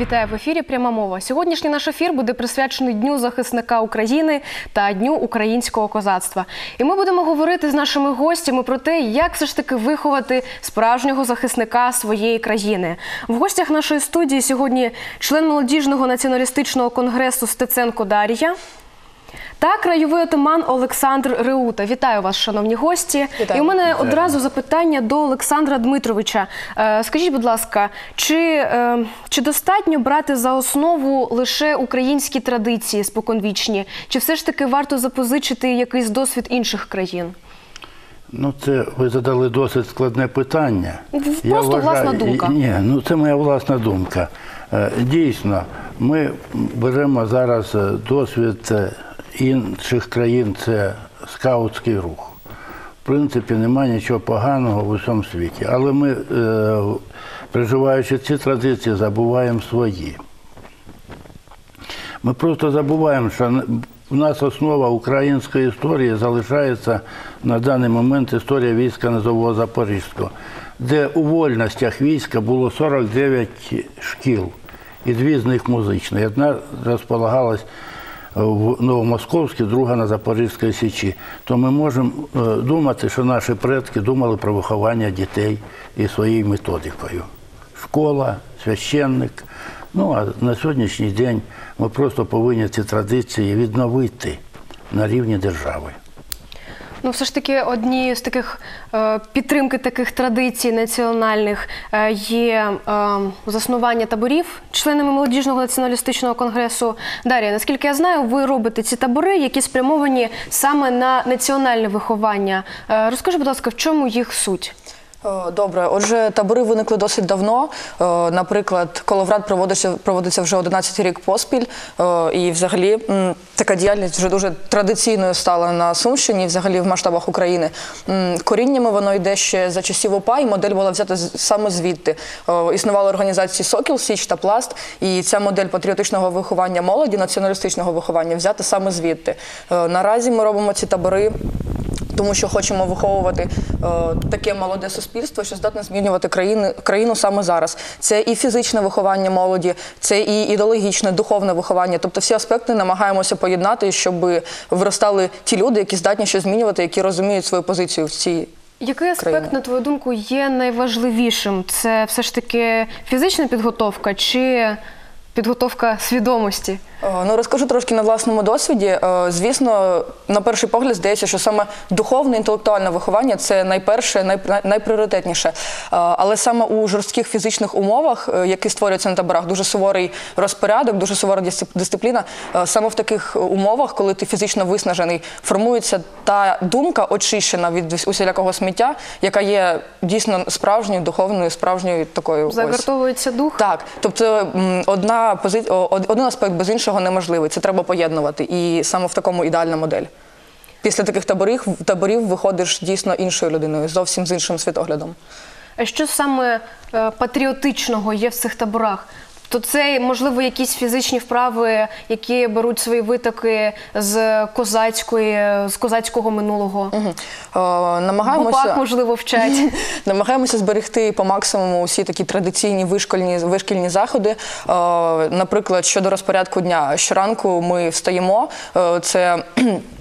Вітаю в ефірі. Пряма мова. Сьогоднішній наш ефір буде присвячений Дню захисника України та Дню українського козацтва. І ми будемо говорити з нашими гостями про те, як все ж таки виховати справжнього захисника своєї країни. В гостях нашої студії сьогодні член молодіжного націоналістичного конгресу Стеценко Дар'я. Та краєвий отаман Олександр Реута. Вітаю вас, шановні гості. Вітаю. І у мене одразу запитання до Олександра Дмитровича. Е, Скажіть, будь ласка, чи, е, чи достатньо брати за основу лише українські традиції споконвічні, чи все ж таки варто запозичити якийсь досвід інших країн? Ну, це ви задали досить складне питання. Просто власна думка. Ні, ну це моя власна думка. Е, Дійсно, ми беремо зараз досвід інших країн, це скаутський рух. В принципі, немає нічого поганого в усьому світі. Але ми, е, приживаючи ці традиції, забуваємо свої. Ми просто забуваємо, що у нас основа української історії залишається на даний момент історія війська Низового Запорізького, де у вольностях війська було 49 шкіл, і дві з них музичні. Одна розполагалась в Новомосковській, друга на Запорізькій Січі. То ми можемо е, думати, що наші предки думали про виховання дітей і своєю методикою. Школа, священник. Ну а на сьогоднішній день ми просто повинні ці традиції відновити на рівні держави. Ну, все ж таки, одні з таких е, підтримки таких традицій національних е, є е, заснування таборів членами молодіжного націоналістичного конгресу. Дар'я, наскільки я знаю, ви робите ці табори, які спрямовані саме на національне виховання. Е, розкажи, будь ласка, в чому їх суть? Е, Добре, отже, табори виникли досить давно. Е, Наприклад, Коловрат проводиться, проводиться вже 11 рік поспіль, Е, і взагалі така діяльність вже дуже традиційною стала на Сумщині, взагалі в масштабах України. Коріннями воно йде ще за часів ОПА, і модель була взята саме звідти. Існували організації Сокіл, Січ та Пласт, і ця модель патріотичного виховання молоді, націоналістичного виховання взята саме звідти. Наразі ми робимо ці табори тому що хочемо виховувати е, таке молоде суспільство, що здатне змінювати країни, країну саме зараз. Це і фізичне виховання молоді, це і ідеологічне, духовне виховання. Тобто всі аспекти намагаємося поєднати, щоб виростали ті люди, які здатні щось змінювати, які розуміють свою позицію в цій. Який аспект, країни. на твою думку, є найважливішим? Це все ж таки фізична підготовка чи підготовка свідомості? Е, Ну, розкажу трошки на власному досвіді. Е, Звісно, на перший погляд здається, що саме духовне інтелектуальне виховання це найперше, най- най- найпріоритетніше. Е, Але саме у жорстких фізичних умовах, які створюються на таборах, дуже суворий розпорядок, дуже сувора дисципліна. Саме в таких умовах, коли ти фізично виснажений, формується та думка очищена від усілякого сміття, яка є дійсно справжньою духовною, справжньою такою. Загартовується дух? Так, тобто м, пози... один аспект без іншого неможливий. Це треба поєднувати. І саме в такому ідеальна модель. Після таких таборів, таборів виходиш дійсно іншою людиною, зовсім з іншим світоглядом. А що саме е, патріотичного є в цих таборах? То це, можливо, якісь фізичні вправи, які беруть свої витоки з козацької, з козацького минулого. Е, Гупак, намагаємося, можливо, вчать. намагаємося зберегти по максимуму усі такі традиційні вишкільні, вишкільні заходи. Е, наприклад, щодо розпорядку дня, щоранку ми встаємо. е, Це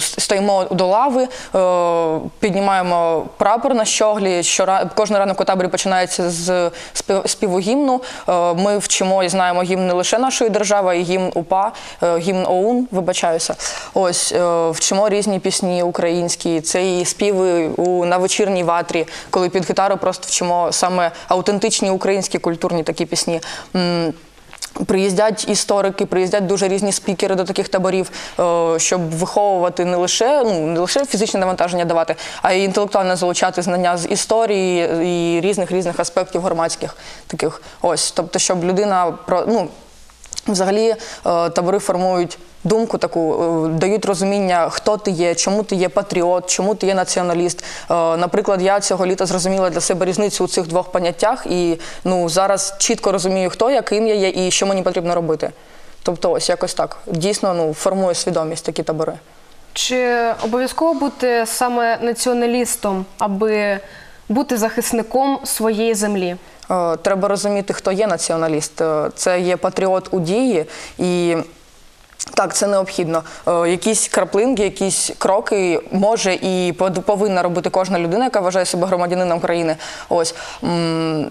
Стоїмо до лави, е, піднімаємо прапор на щоглі. Щора... Кожен ранок у таборі починається з спів- співу гімну. Е, Ми вчимо і знаємо гімн не лише нашої держави, а й гімн УПА, е, гімн ОУН, вибачаюся. Ось е, вчимо різні пісні українські. Це і співи у на вечірній ватрі, коли під гітару просто вчимо саме аутентичні українські культурні такі пісні. Приїздять історики, приїздять дуже різні спікери до таких таборів, е, щоб виховувати не лише ну не лише фізичне навантаження давати, а й інтелектуально залучати знання з історії і різних різних аспектів громадських таких. Ось, тобто, щоб людина ну взагалі е, табори формують думку таку, е, дають розуміння, хто ти є, чому ти є патріот, чому ти є націоналіст. Е, Наприклад, я цього літа зрозуміла для себе різницю у цих двох поняттях, і ну зараз чітко розумію, хто я, ким я є і що мені потрібно робити. Тобто, ось якось так. Дійсно, ну формує свідомість такі табори. Чи обов'язково бути саме націоналістом, аби бути захисником своєї землі? Е, Треба розуміти, хто є націоналіст. Е, Це є патріот у дії і. Так, це необхідно. Е, якісь краплинки, якісь кроки може і повинна робити кожна людина, яка вважає себе громадянином країни. Ось.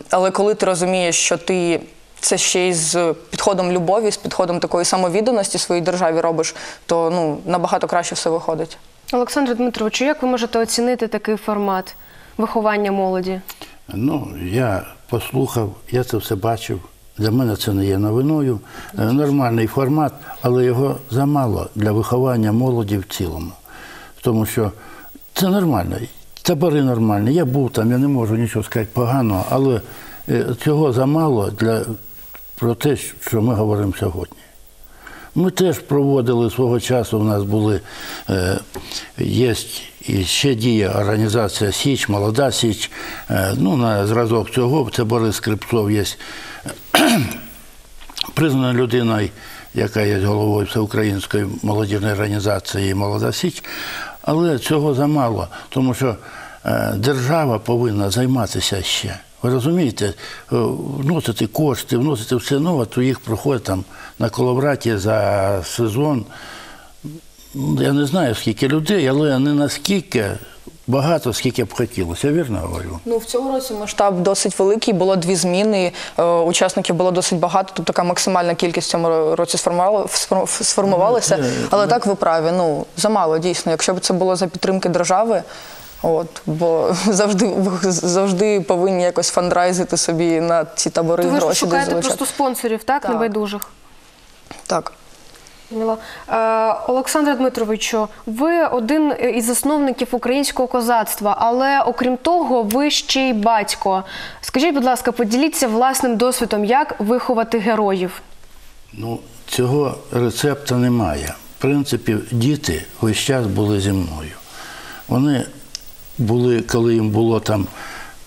Але коли ти розумієш, що ти це ще й з підходом любові, з підходом такої самовідданості своїй державі робиш, то ну, набагато краще все виходить. Олександр Дмитровичу, як ви можете оцінити такий формат виховання молоді? Ну, я послухав, я це все бачив. Для мене це не є новиною. Е, Нормальний формат, але його замало для виховання молоді в цілому. Тому що це нормально. Табори нормальні. Я був там, я не можу нічого сказати поганого, але е, цього замало для про те, що ми говоримо сьогодні. Ми теж проводили свого часу. У нас були е, є і ще діє організація Січ, Молода Січ. Е, ну, на зразок цього це Борис Скрипцов є признана людиною, яка є головою всеукраїнської молодіжної організації Молода Січ. Але цього замало, тому що е, держава повинна займатися ще. Ви розумієте, е, вносити кошти, вносити все нове, то їх проходить там на коловраті за сезон. Ну, Я не знаю, скільки людей, але не наскільки багато, скільки б хотілося. Я вірно говорю? Ну в цьому році масштаб досить великий. Було дві зміни. е, Учасників було досить багато. Тобто така максимальна кількість в цьому році сформувалася. Але так ви праві. Ну замало дійсно. Якщо б це було за підтримки держави. От, бо завжди завжди повинні якось фандрайзити собі на ці табори То ви гроші десь шукаєте просто спонсорів, так, Так. небайдужих? Так. Е, Олександре Дмитровичу, ви один із засновників українського козацтва, але окрім того, ви ще й батько. Скажіть, будь ласка, поділіться власним досвідом, як виховати героїв. Ну, цього рецепта немає. В принципі, діти весь час були зі мною. Вони були, коли їм було там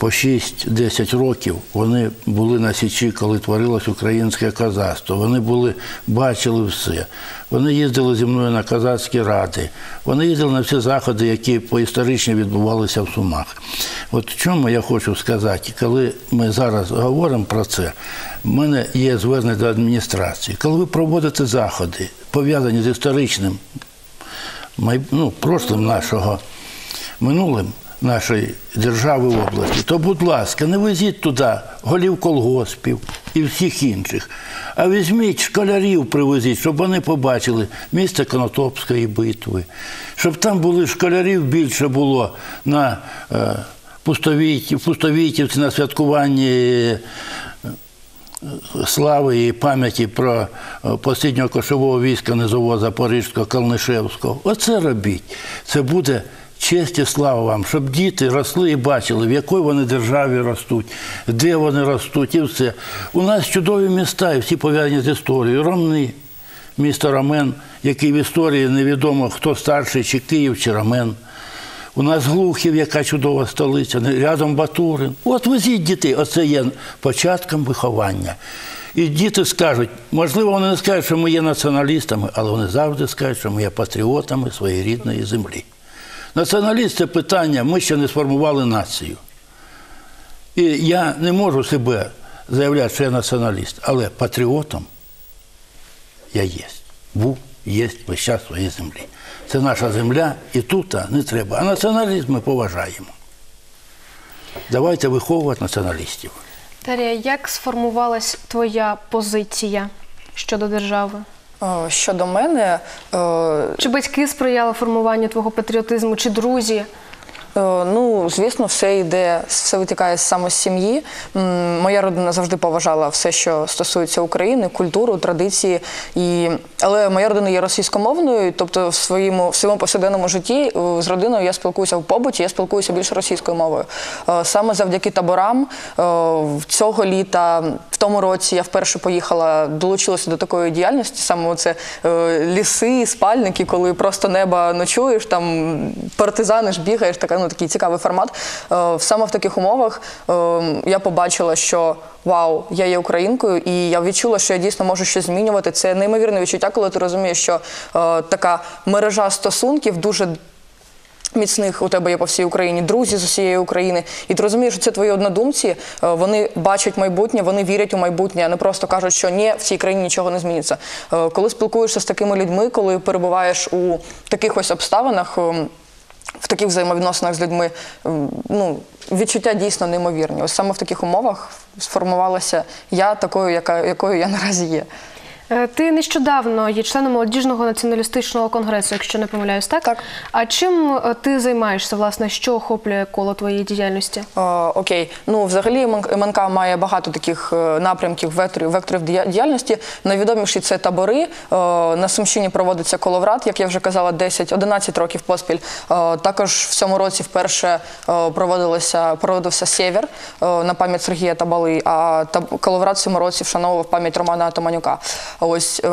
по 6-10 років, вони були на Січі, коли творилось українське козацтво. Вони були, бачили все. Вони їздили зі мною на козацькі ради. Вони їздили на всі заходи, які поісторично відбувалися в Сумах. От в чому я хочу сказати, коли ми зараз говоримо про це, в мене є звернення до адміністрації. Коли ви проводите заходи, пов'язані з історичним ну, прошлим нашого, минулим нашої держави в області, то, будь ласка, не везіть туди голів колгоспів і всіх інших, а візьміть школярів, привезіть, щоб вони побачили місце Конотопської битви, щоб там були школярів більше було на е, Пустовіті, Пустовітівці на святкуванні слави і пам'яті про е, посліднього кошового війська низового Запорізького, Калнишевського. Оце робіть. Це буде честь і слава вам, щоб діти росли і бачили, в якій вони державі ростуть, де вони ростуть, і все. У нас чудові міста, і всі пов'язані з історією. Ромни, місто Рамен, який в історії невідомо, хто старший, чи Київ, чи Рамен. У нас Глухів, яка чудова столиця, рядом Батурин. От везіть дітей, оце є початком виховання. І діти скажуть, можливо, вони не скажуть, що ми є націоналістами, але вони завжди скажуть, що ми є патріотами своєї рідної землі. Націоналіст це питання, ми ще не сформували націю. І я не можу себе заявляти, що я націоналіст, але патріотом я є. Був, є весь час своєї землі. Це наша земля, і тут не треба. А націоналізм ми поважаємо. Давайте виховувати націоналістів. Дар'я, як сформувалась твоя позиція щодо держави? Е, Щодо мене, е, Чи батьки сприяли формуванню твого патріотизму, чи друзі? Е, Ну, звісно, все йде, все витікає саме з сім'ї. Моя родина завжди поважала все, що стосується України, культуру, традиції. І... Але моя родина є російськомовною, тобто в своєму, в своєму повсякденному житті з родиною я спілкуюся в побуті, я спілкуюся більше російською мовою. Саме завдяки таборам цього літа, тому році я вперше поїхала, долучилася до такої діяльності, саме це ліси, спальники, коли просто неба ночуєш, там партизаниш, бігаєш, така, ну, такий цікавий формат. Е, Саме в таких умовах е, я побачила, що вау, я є українкою, і я відчула, що я дійсно можу щось змінювати. Це неймовірне відчуття, коли ти розумієш, що е, така мережа стосунків дуже Міцних у тебе є по всій Україні, друзі з усієї України, і ти розумієш, що це твої однодумці. е, Вони бачать майбутнє, вони вірять у майбутнє, а не просто кажуть, що ні, в цій країні нічого не зміниться. Е, Коли спілкуєшся з такими людьми, коли перебуваєш у таких ось обставинах. ем, в таких взаємовідносинах з людьми ну, відчуття дійсно неймовірні. Ось саме в таких умовах сформувалася я такою, яка, якою я наразі є. Е, Ти нещодавно є членом молодіжного націоналістичного конгресу, якщо не помиляюсь, так? Так. А чим е, ти займаєшся, власне, що охоплює коло твоєї діяльності? Е, окей, ну взагалі МНК має багато таких е, напрямків, векторів, векторів дія- діяльності. Найвідоміші це табори. На Сумщині проводиться коловрат, як я вже казала, 10-11 років поспіль. Також в цьому році вперше проводилося проводився сєвєр е, на пам'ять Сергія Табали, а коловрат в цьому році вшановував пам'ять Романа Атаманюка. Ось е,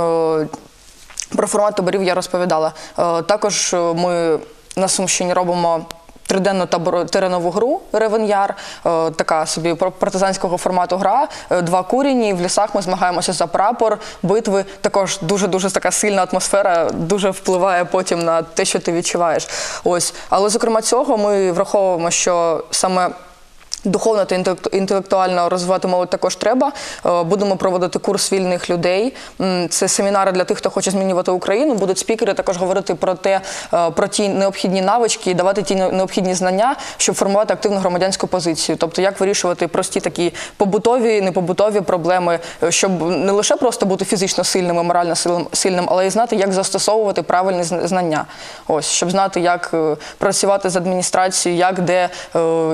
про формат таборів я розповідала. Е, Також е, ми на Сумщині робимо. Триденну табору теренову гру Ревен'яр, така собі пар- партизанського формату гра. Два курені. В лісах ми змагаємося за прапор, битви. Також дуже дуже така сильна атмосфера, дуже впливає потім на те, що ти відчуваєш. Ось, але зокрема цього ми враховуємо, що саме Духовно та інтелект- інтелектуально розвивати молодь також треба. Е, Будемо проводити курс вільних людей. Це семінари для тих, хто хоче змінювати Україну. Будуть спікери також говорити про те, е, про ті необхідні навички і давати ті необхідні знання, щоб формувати активну громадянську позицію. Тобто, як вирішувати прості такі побутові, непобутові проблеми, е, щоб не лише просто бути фізично сильним і морально сильним, але й знати, як застосовувати правильні знання. Ось щоб знати, як працювати з адміністрацією, як де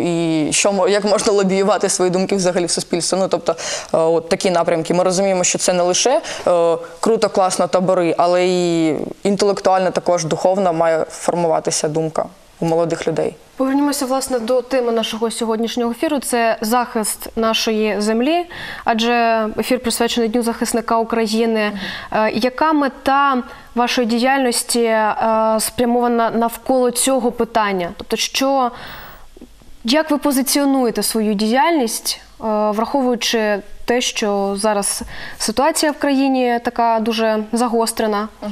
і що як можна лобіювати свої думки взагалі в суспільстві. Ну тобто, е, от такі напрямки. Ми розуміємо, що це не лише е, круто, класно табори, але і інтелектуально також духовно має формуватися думка у молодих людей. Повернімося власне до теми нашого сьогоднішнього ефіру. Це захист нашої землі, адже ефір присвячений Дню захисника України. Е, Яка мета вашої діяльності спрямована навколо цього питання? Тобто, що як ви позиціонуєте свою діяльність, е, враховуючи те, що зараз ситуація в країні така дуже загострена? Е,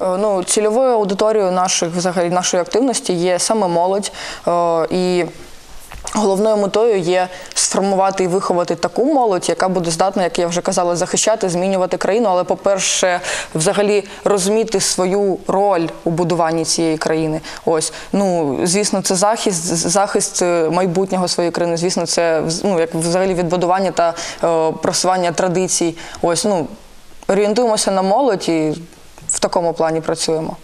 Ну, цільовою аудиторією наших взагалі нашої активності є саме молодь. е, І головною метою є сформувати і виховати таку молодь, яка буде здатна, як я вже казала, захищати, змінювати країну. Але, по-перше, взагалі розуміти свою роль у будуванні цієї країни. Ось, ну звісно, це захист, захист е, майбутнього своєї країни. Звісно, це ну, як взагалі відбудування та е, просування традицій. Ось, ну орієнтуємося на молодь і в такому плані працюємо.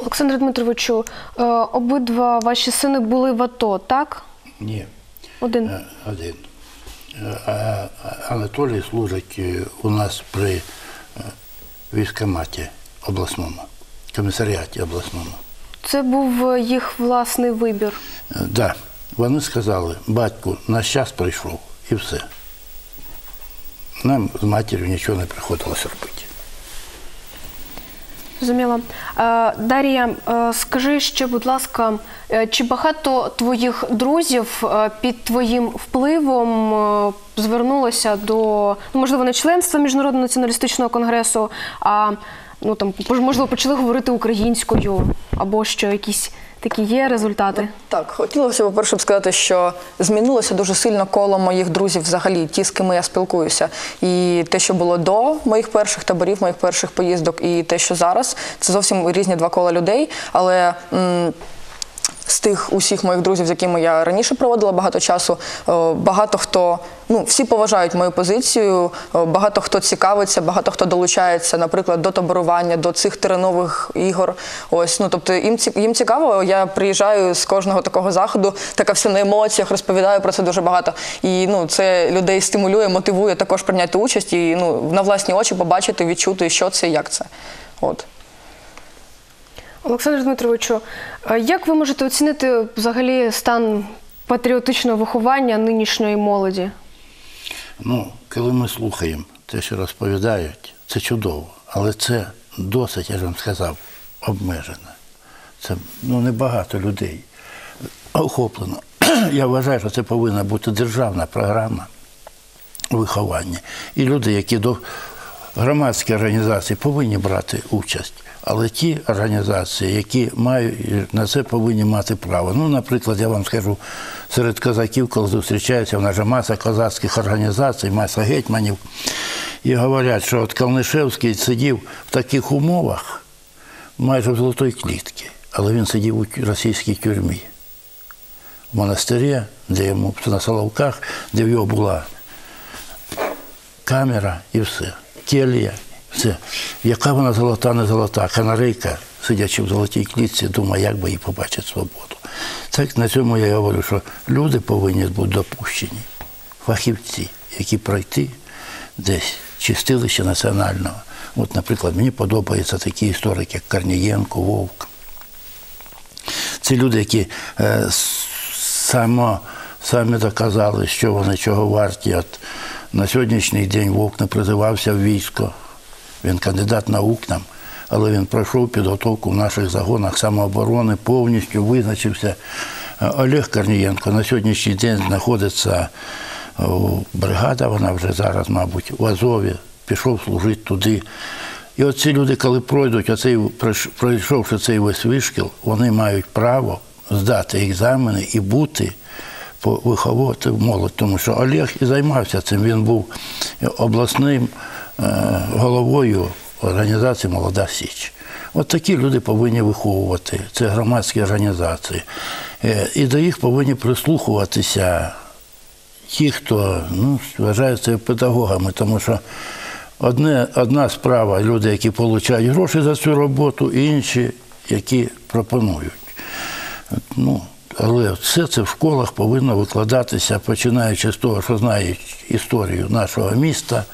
Олександре Дмитровичу, е, обидва ваші сини були в АТО, так? Ні. Один. Е, Один. Е, Анатолій служить у нас при військкоматі обласному, комісаріаті обласному. Це був їх власний вибір. Так, да. вони сказали, батьку, наш час прийшов і все. Нам з матір'ю нічого не приходилось робити. Зрозуміла. Дарія, Дар'я, е, скажи ще, будь ласка, е, чи багато твоїх друзів е, під твоїм впливом е, звернулося до ну, можливо не членства міжнародного націоналістичного конгресу, а ну там можливо почали говорити українською або що якісь такі є результати? Так, хотілося б, по-перше, б сказати, що змінилося дуже сильно коло моїх друзів, взагалі, ті, з ким я спілкуюся. І те, що було до моїх перших таборів, моїх перших поїздок, і те, що зараз, це зовсім різні два кола людей. Але м, з тих усіх моїх друзів, з якими я раніше проводила багато часу, е, багато хто, ну всі поважають мою позицію, е, багато хто цікавиться, багато хто долучається, наприклад, до таборування, до цих теренових ігор. Ось, ну тобто їм їм цікаво. Я приїжджаю з кожного такого заходу, така вся на емоціях, розповідаю про це дуже багато. І ну це людей стимулює, мотивує також прийняти участь і ну на власні очі побачити, відчути, що це, і як це. От. Олександр Дмитровичу, як ви можете оцінити взагалі стан патріотичного виховання нинішньої молоді? Ну, коли ми слухаємо те, що розповідають, це чудово, але це досить, я ж вам сказав, обмежено. Це ну, небагато людей охоплено. Я вважаю, що це повинна бути державна програма виховання. І люди, які до, громадські організації повинні брати участь, але ті організації, які мають на це повинні мати право. Ну, наприклад, я вам скажу, серед козаків, коли зустрічаються, в нас же маса козацьких організацій, маса гетьманів, і говорять, що от Калнишевський сидів в таких умовах майже в золотої клітці, але він сидів у російській тюрмі в монастирі, де йому на Соловках, де в його була камера і все. Келія, все. Яка вона золота, не золота, канарейка, сидячи в золотій клітці, думає, як би їй побачити свободу. Так на цьому я говорю, що люди повинні бути допущені, фахівці, які пройти десь чистилище національного. От, наприклад, мені подобаються такі історики, як Корнієнко, Вовк. Це люди, які е, само, самі доказали, що вони чого варті. От на сьогоднішній день Вовк не призивався в військо. Він кандидат наук нам, але він пройшов підготовку в наших загонах самооборони, повністю визначився. Е, Олег Корнієнко на сьогоднішній день знаходиться у бригада, вона вже зараз, мабуть, в Азові, пішов служити туди. І от ці люди, коли пройдуть, оцей, пройшовши цей весь вишкіл, вони мають право здати екзамени і бути виховувати молодь. Тому що Олег і займався цим. Він був обласним е, головою організації Молода Січ. От такі люди повинні виховувати. Це громадські організації. Е, І до їх повинні прислухуватися ті, хто ну, вважають себе педагогами, тому що одне, одна справа люди, які отримують гроші за цю роботу, інші, які пропонують. Ну, але все це в школах повинно викладатися, починаючи з того, що знають історію нашого міста,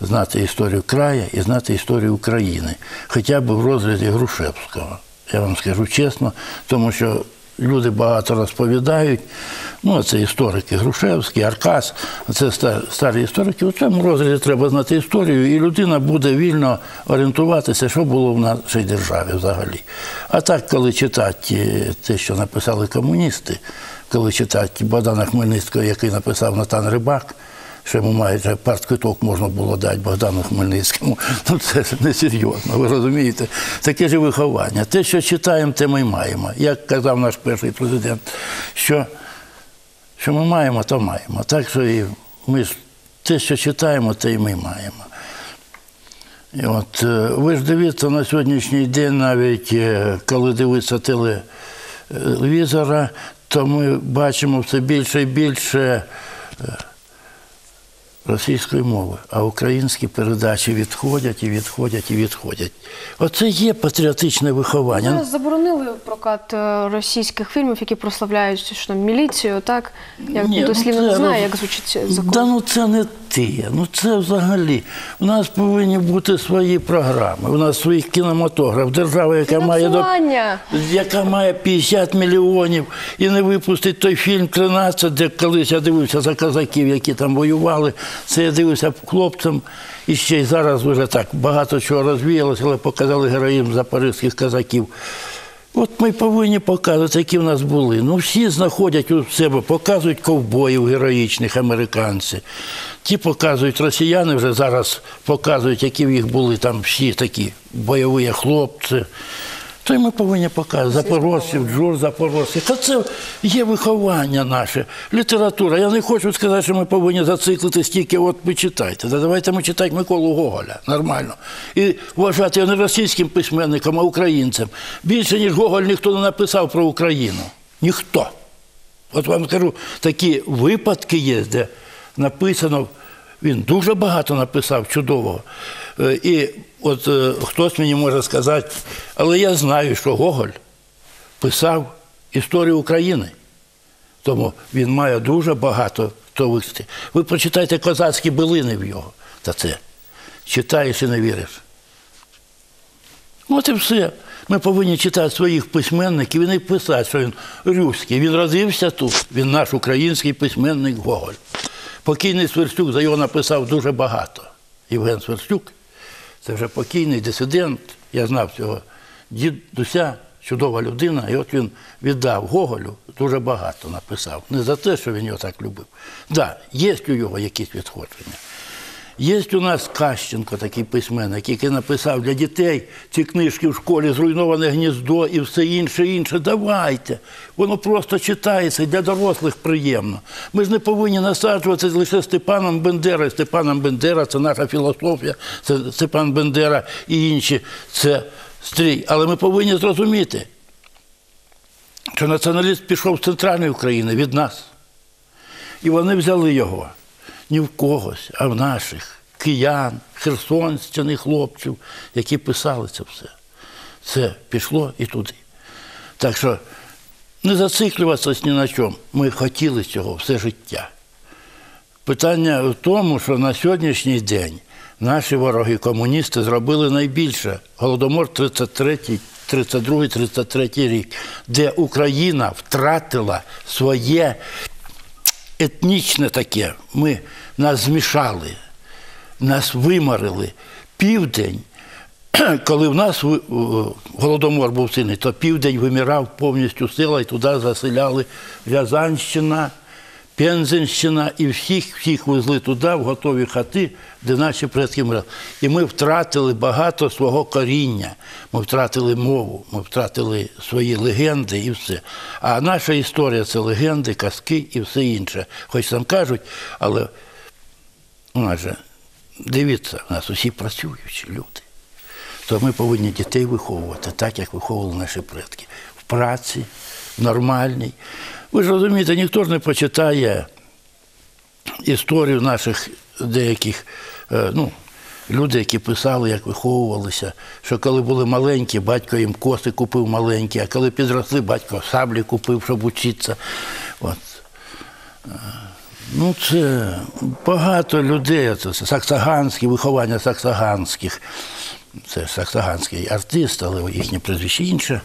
знати історію краю і знати історію України, хоча б в розрізі Грушевського. Я вам скажу чесно, тому що люди багато розповідають. Ну, це історики Грушевський, Аркас, це старі історики. У цьому розрізі треба знати історію, і людина буде вільно орієнтуватися, що було в нашій державі взагалі. А так, коли читати е, те, що написали комуністи, коли читати Богдана Хмельницького, який написав Натан Рибак, що йому майже партквиток можна було дати Богдану Хмельницькому. Ну це ж несерйозно, ви розумієте? Таке ж виховання. Те, що читаємо, те ми маємо. Як казав наш перший президент, що, що ми маємо, то маємо. Так що і ми ж те, що читаємо, те й ми маємо. І от е, ви ж дивіться на сьогоднішній день, навіть е, коли дивиться телевізора, то ми бачимо все більше і більше е, російської мови, а українські передачі відходять і відходять і відходять. Оце є патріотичне виховання. Зараз заборонили прокат е, російських фільмів, які прославляють що там міліцію, так? як Ні, ну дослівно це не знаю, роз- як звучить закон. Да ну це не те. Ну це взагалі. У нас повинні бути свої програми. У нас свій кінематограф, держава, яка має до яка має 50 мільйонів і не випустить той фільм 13, де колись я дивився за козаків, які там воювали. Це я дивився хлопцям. І ще й зараз вже так багато чого розвіялося, але показали героїзм запорізьких козаків. От ми повинні показувати, які в нас були. Ну, всі знаходять у себе, показують ковбоїв героїчних американці. Ті показують росіяни вже зараз показують, які в їх були там всі такі бойові хлопці. То й ми повинні показувати запорожців, джур запорожців. Та це є виховання наше, література. Я не хочу сказати, що ми повинні зациклити стільки, от ви читайте. Та давайте ми читати Миколу Гоголя нормально. І вважати його не російським письменником, а українцем. Більше, ніж Гоголь, ніхто не написав про Україну. Ніхто. От вам скажу, такі випадки є, де написано, він дуже багато написав чудового. Е, І от е, хтось мені може сказати, але я знаю, що Гоголь писав історію України. Тому він має дуже багато хто висти. Ви прочитайте козацькі билини в його. Та це читаєш і не віриш. От і все. Ми повинні читати своїх письменників і не писати, що він руський. Він родився тут. Він наш український письменник Гоголь. Покійний Сверстюк за його написав дуже багато. Євген Сверстюк, це вже покійний дисидент. Я знав цього дідуся, чудова людина. І от він віддав Гоголю дуже багато написав. Не за те, що він його так любив. Так, да, є у його якісь відходження. Є у нас Кащенко, такий письменник, який написав для дітей ці книжки в школі Зруйноване гніздо і все інше, інше. Давайте. Воно просто читається для дорослих приємно. Ми ж не повинні насаджуватися лише Степаном Бендерою. Степаном Бендера це наша філософія, це Степан Бендера і інші. Це стрій. Але ми повинні зрозуміти, що націоналіст пішов з центральної України від нас. І вони взяли його не в когось, а в наших киян, херсонщини хлопців, які писали це все. Це пішло і туди. Так що не зациклюватися ні на чому. Ми хотіли цього все життя. Питання в тому, що на сьогоднішній день наші вороги комуністи зробили найбільше голодомор 33 32 33 рік, де Україна втратила своє етнічне таке. Ми нас змішали, нас вимарили. Південь, коли в нас голодомор був сильний, то південь вимирав повністю сила, і туди заселяли Рязанщина, Пензенщина і всіх всіх везли туди, в готові хати, де наші предки вмирали. І ми втратили багато свого коріння. Ми втратили мову, ми втратили свої легенди і все. А наша історія це легенди, казки і все інше. Хоч там кажуть, але у нас же, дивіться, у нас усі працюючі люди. То ми повинні дітей виховувати так, як виховували наші предки. В праці, в нормальній. Ви ж розумієте, ніхто ж не почитає історію наших деяких, е, ну, люди, які писали, як виховувалися, що коли були маленькі, батько їм коси купив маленькі, а коли підросли, батько саблі купив, щоб учитися. От. Ну, це багато людей. Це саксаганські, виховання саксаганських. Це саксаганський артист, але їхнє прізвище інше.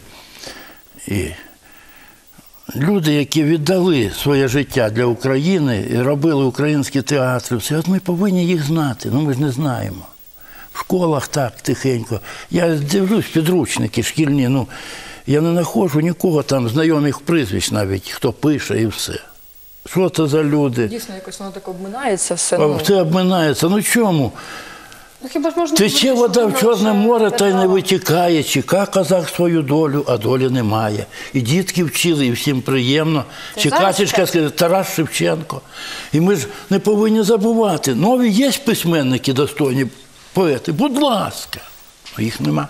І люди, які віддали своє життя для України і робили українські театри, все, от ми повинні їх знати. Ну ми ж не знаємо. В школах так тихенько. Я дивлюсь підручники шкільні, ну я не знаходжу нікого там знайомих прізвищ навіть, хто пише і все. Що це за люди? Дійсно, якось воно так обминається все. А Ну, Все обминається. Ну чому? Ну хіба ж можна Тече говорити, вода що в Чорне море та й не держава- витікає. Чека казах свою долю, а долі немає. І дітки вчили, і всім приємно. Чекачечка зараз сказала, Тарас Шевченко. І ми ж не повинні забувати. Нові є письменники достойні поети. Будь ласка. А їх нема.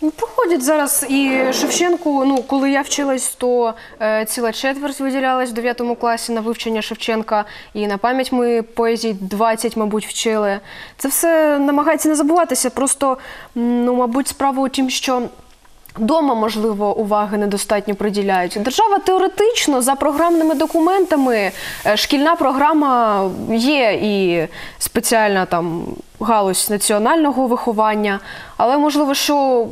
Ну, Походять зараз і Шевченку. Ну, коли я вчилась, то е, ціла четверть виділялась в 9 класі на вивчення Шевченка, і на пам'ять ми поезії 20, мабуть, вчили. Це все намагається не забуватися. Просто, ну, мабуть, справа у тім, що. Дома, можливо, уваги недостатньо приділяють. Держава теоретично за програмними документами, е, шкільна програма є і спеціальна там галузь національного виховання, але можливо, що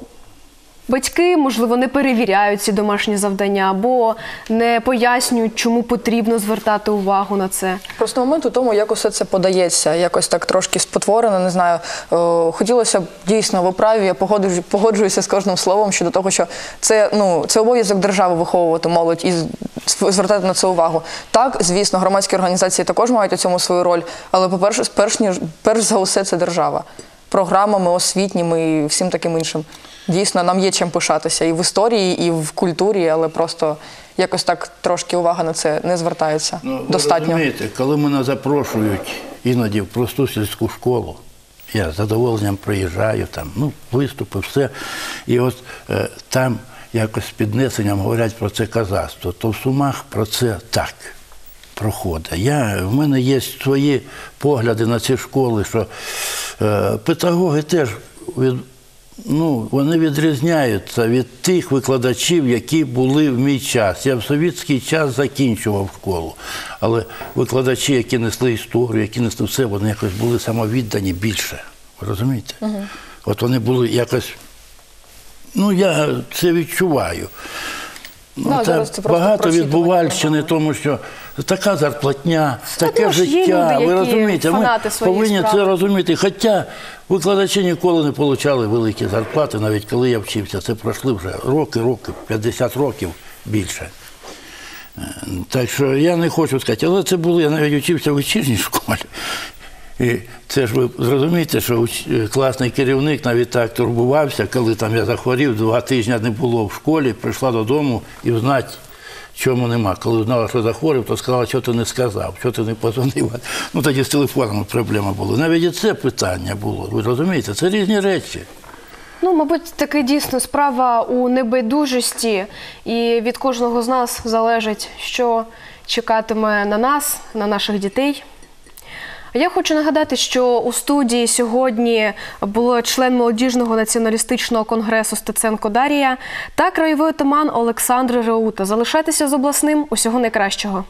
батьки, можливо, не перевіряють ці домашні завдання або не пояснюють, чому потрібно звертати увагу на це. Просто момент у тому, як усе це подається, якось так трошки спотворено, не знаю. Е, Хотілося б дійсно ви праві, я погоджуюсь- погоджуюся з кожним словом щодо того, що це ну це обов'язок держави виховувати молодь і звертати на це увагу. Так, звісно, громадські організації також мають у цьому свою роль, але по-перше, перш ніж перш за усе це держава. Програмами освітніми і всім таким іншим. Дійсно, нам є чим пишатися і в історії, і в культурі, але просто якось так трошки увага на це не звертається. Ну, ви Достатньо. розумієте, коли мене запрошують іноді в просту сільську школу, я з задоволенням приїжджаю, там, ну, виступи, все. І от е, там якось з піднесенням говорять про це казацтво, то в Сумах про це так проходить. Я, в мене є свої погляди на ці школи, що е, педагоги теж від, ну, вони відрізняються від тих викладачів, які були в мій час. Я в совітський час закінчував школу, але викладачі, які несли історію, які несли все, вони якось були самовіддані більше. Ви розумієте? От вони були якось. Ну, я це відчуваю. Ну, зараз це багато відбувальщини, тому що така зарплатня, таке є життя. люди, Ви які розумієте, ми фанати своєї повинні справи. це розуміти. Хоча викладачі ніколи не отримали великі зарплати, навіть коли я вчився. Це пройшли вже роки, роки, 50 років більше. Е, Так що я не хочу сказати, але це було, я навіть учився в вечірній школі. І це ж ви зрозумієте, що е, класний керівник навіть так турбувався, коли там я захворів, два тижні не було в школі, прийшла додому і знати, чому нема. Коли знала, що захворів, то сказала, що ти не сказав, що ти не позвонив. Ну тоді з телефоном проблема була. Навіть і це питання було. Ви розумієте, це різні речі. Ну, мабуть, таки дійсно справа у небайдужості, і від кожного з нас залежить, що чекатиме на нас, на наших дітей. Я хочу нагадати, що у студії сьогодні було член молодіжного націоналістичного конгресу Стеценко Дарія та краєвий отаман Олександр Реута. Залишайтеся з обласним. Усього найкращого.